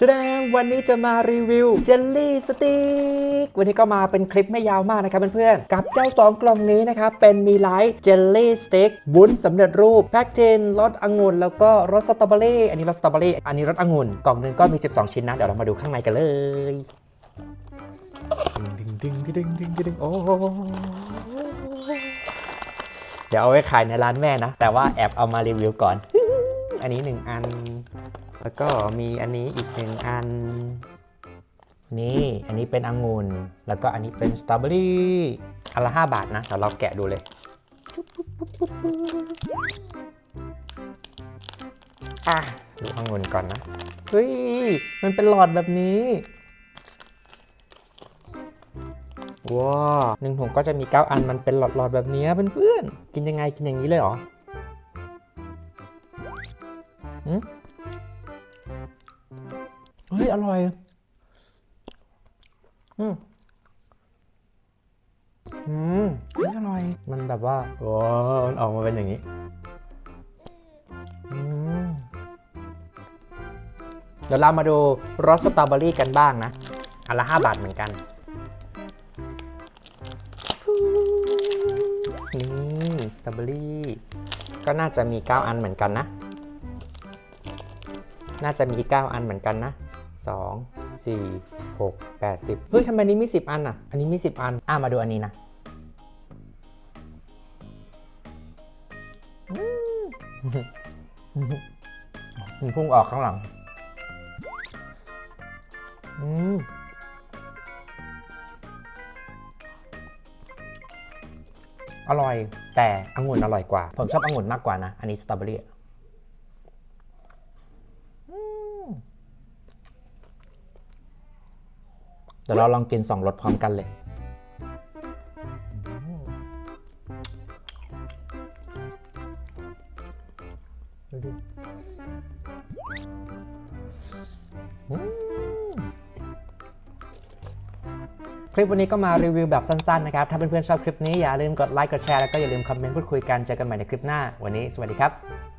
จะแดงวันนี้จะมารีวิวเจลลี่สติ๊กวันนี้ก็มาเป็นคลิปไม่ยาวมากนะครับเพื่อนๆ กับเจ้า 2 กล่องนี้นะครับ เป็นมีไลท์เจลลี่สติ๊กวุ้นสำเร็จรูป แพ็กเจนรสองุ่นแล้วก็รสสตรอเบอรี่ อันนี้รสสตรอเบอรี่ อันนี้รสองุ่น กล่องหนึงก็มี 12 ชิ้นนะ เดี๋ยวเรามาดูข้างในกันเลยดึงดึงดึงดึงดึงดึงโอ้เดี๋ยวเอาไว้ขายในร้านแม่นะ แต่ว่าแอบเอามารีวิวก่อน อันนี้หนึ่งอัน แล้วก็มีอันนี้อีกหนึ่งอัน นี่อันนี้เป็นองุ่นแล้วก็อันนี้เป็นสตรอเบอรี่อันละ 5 บาทนะเดี๋ยวเราแกะดูเลยอะดูองุ่นก่อนนะ เฮ้ย มันเป็นหลอดแบบนี้ว้าหนึ่งถุงก็จะมี 9 อันมันเป็นหลอดๆแบบนี้เพื่อนๆกินยังไงกินอย่างนี้เลยเหรอ เฮ้ย อร่อย อืมอืมเฮ้ยอร่อย มันแบบว่าว้าวมันออกมาเป็นอย่างนี้อืมเดี๋ยวเรามาดูรสสตรอเบอรี่กันบ้างนะ อันละ 5 บาทเหมือนกัน นี่ สตรอเบอรี่ ก็น่าจะมี 9 อันเหมือนกันนะ น่าจะมี 9 อันเหมือนกันนะ 2 4 6 8 10 เฮ้ยทำไมนี้มี 10 อันอะ อันนี้มี 10 อัน อะมาดูอันนี้นะอืมมันพุ่งออกข้างหลัง อืมอร่อยแต่องุ่นอร่อยกว่า ผมชอบองุ่นมากกว่านะ อันนี้สตรอเบอรี่ เดี๋ยวเราลองกินสองรสพร้อมกันเลย ดูดิคลิปวันนี้ก็มารีวิวแบบสั้นๆนะครับ ถ้าเพื่อนๆชอบคลิปนี้อย่าลืมกดไลค์ กดแชร์ แล้วก็อย่าลืมคอมเมนต์พูดคุยกัน เจอกันใหม่ในคลิปหน้า วันนี้สวัสดีครับ